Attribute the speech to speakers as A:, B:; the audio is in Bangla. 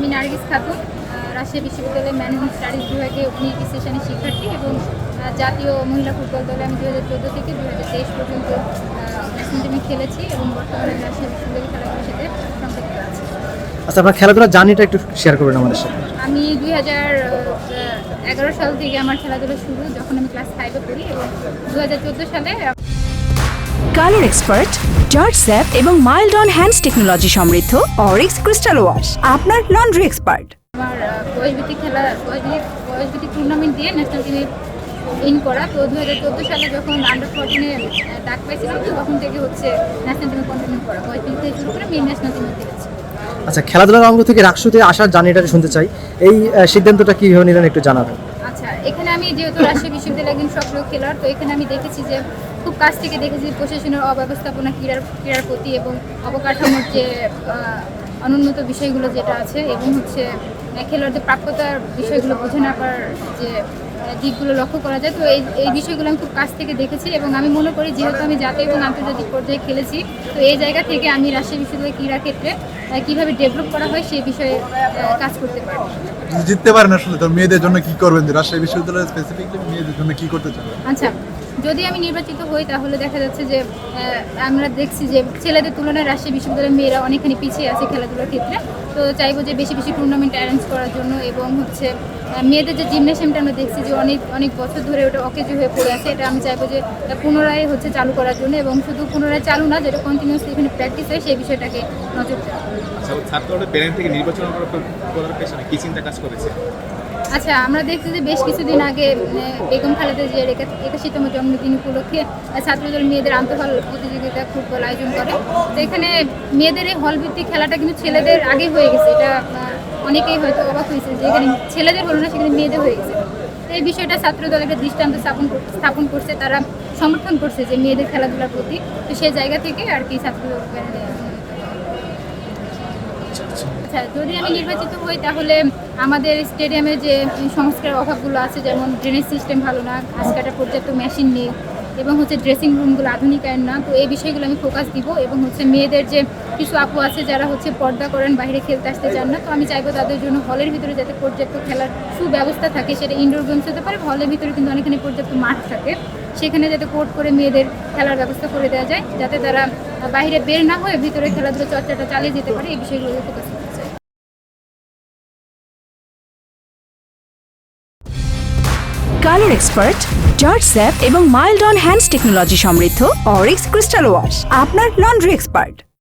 A: আমি নার্গিস খাতুন রাজশাহী বিশ্ববিদ্যালয়ের ম্যানেজমেন্ট স্টাডিজ বিভাগে উনিশ সেশনের শিক্ষার্থী এবং জাতীয় মহিলা ফুটবল দলে আমি দু হাজার চোদ্দ থেকে দু হাজার তেইশ পর্যন্ত ন্যাশনাল টিমে খেলেছি এবং বর্তমানে রাজশাহী বিশ্ববিদ্যালয় খেলাধুলার সাথে সম্পৃক্ত আছি।
B: আচ্ছা আপনার খেলাধুলার জার্নিটা একটু শেয়ার করবেন আমাদের সাথে।
A: আমি দুই হাজার এগারো সাল থেকে আমার খেলাধুলা শুরু যখন আমি ক্লাস ফাইভে পড়ি এবং দু হাজার চোদ্দ সালে
C: কালার এক্সপার্ট জর্জ স্যাপ এবং মাইল্ড অন হ্যান্ডস টেকনোলজি সমৃদ্ধ অরিক্স ক্রিস্টাল ওয়াশ আপনার লন্ড্রি এক্সপার্ট।
A: আমার বয়সভিত্তিক খেলা বয়সভিত্তিক টুর্নামেন্ট দিয়ে ন্যাশনাল টিমে ইন করা। তো দু হাজার চোদ্দ সালে যখন আন্ডার ফোরটিনে ডাক পাইছিলাম তো তখন থেকে হচ্ছে ন্যাশনাল টিমে কন্টিনিউ করা। বয়সভিত্তিক থেকে শুরু করে মেন ন্যাশনাল টিমে খেলেছি
B: আচ্ছা খেলাধুলার অঙ্গ থেকে রাকসুতে আসার জার্নিটা শুনতে চাই এই সিদ্ধান্তটা কীভাবে নিলেন একটু জানাবেন?
A: আচ্ছা এখানে আমি যেহেতু রাজশাহী বিশ্ববিদ্যালয়ের একজন সক্রিয় খেলোয়াড় তো এখানে আমি দেখেছি যে খুব কাছ থেকে দেখেছি প্রশাসনের অব্যবস্থাপনা ক্রীড়ার ক্রীড়ার প্রতি এবং অবকাঠামোর যে অনুন্নত বিষয়গুলো যেটা আছে এবং হচ্ছে খেলোয়াড়দের প্রাপ্যতার বিষয়গুলো বুঝে না পারার যে দিকগুলো লক্ষ্য করা যায়। তো এই এই বিষয়গুলো আমি খুব কাছ থেকে দেখেছি এবং আমি মনে করি যেহেতু আমি জাতীয় এবং আন্তর্জাতিক পর্যায়ে খেলেছি তো এই জায়গা থেকে আমি রাজশাহী বিশ্ববিদ্যালয় ক্রীড়া ক্ষেত্রে কীভাবে ডেভেলপ করা হয় সেই বিষয়ে কাজ করতে পারব
D: যদি জিততে পারেন আসলে তো মেয়েদের জন্য কি করবেন? রাজশাহী বিশ্ববিদ্যালয়ে স্পেসিফিকলি মেয়েদের জন্য কি করতে চান?
A: আচ্ছা যদি আমি নির্বাচিত হই, তাহলে দেখা যাচ্ছে যে আমরা দেখছি যে ছেলেদের তুলনায় রাজশাহী বিশ্ববিদ্যালয়ের মেয়েরা অনেকখানি পিছিয়ে আছে খেলাধুলার ক্ষেত্রে। তো চাইব যে বেশি বেশি টুর্নামেন্ট অ্যারেঞ্জ করার জন্য এবং হচ্ছে মেয়েদের যে জিমনেশিয়ামটা আমরা দেখছি যে অনেক অনেক বছর ধরে ওটা অকেজো হয়ে পড়ে আছে, এটা আমি চাইব যে পুনরায় হচ্ছে চালু করার জন্য এবং শুধু পুনরায় চালু না, যেটা কন্টিনিউসলি এখানে প্র্যাকটিস হয়, সেই বিষয়টাকে নজর দেওয়া।
E: আচ্ছা থেকে নির্বাচন করার কি চিন্তা কাজ করেছে?
A: আচ্ছা আমরা দেখছি যে বেশ কিছুদিন আগে বেগম খালেদা জিয়ার একা- একাশিতম জন্মদিন উপলক্ষে ছাত্রদল মেয়েদের আন্তঃহল প্রতিযোগিতা ফুটবল আয়োজন করে। তো এখানে মেয়েদের এই হল ভিত্তিক খেলাটা কিন্তু ছেলেদের আগে হয়ে গেছে। এটা অনেকেই হয়তো অবাক হয়েছে যে এখানে ছেলেদের হলো না, সেখানে মেয়েদের হয়ে গেছে। এই বিষয়টা ছাত্রদল একটা দৃষ্টান্ত স্থাপন স্থাপন করছে, তারা সমর্থন করছে যে মেয়েদের খেলাধুলার প্রতি। তো সেই জায়গা থেকে আর কি ছাত্রদল আচ্ছা যদি আমি নির্বাচিত হই তাহলে আমাদের স্টেডিয়ামে যে সংস্কার অভাবগুলো আছে, যেমন ড্রেনেজ সিস্টেম ভালো না, ঘাস কাটার পর্যাপ্ত মেশিন নেই, এবং হচ্ছে ড্রেসিং রুমগুলো আধুনিকায়ন না, তো এই বিষয়গুলো আমি ফোকাস দিব, এবং হচ্ছে মেয়েদের যে কিছু আপু আছে যারা হচ্ছে পর্দা করেন, বাইরে খেলতে আসতে চান না, তো আমি চাইব তাদের জন্য হলের ভিতরে যাতে পর্যাপ্ত খেলার সুব্যবস্থা থাকে, সেটা ইনডোর গেমস হতে পারে হলের ভিতরে কিন্তু অনেকখানি পর্যাপ্ত মাঠ থাকে। সেখানে যাতে কোর্ট করে মেয়েদের খেলার ব্যবস্থা করে দেওয়া যায়, যাতে তারা বাইরে বের না হয়ে ভিতরে খেলাধুলো চর্চাটা চালিয়ে যেতে পারে, এই বিষয়গুলো ফোকাস করতে
C: কালার এক্সপার্ট, জর্জ স্যাপ এবং মাইল্ড অন হ্যান্ডস টেকনোলজি সমৃদ্ধ অরিক্স ক্রিস্টাল ওয়াশ, আপনার লন্ড্রি এক্সপার্ট।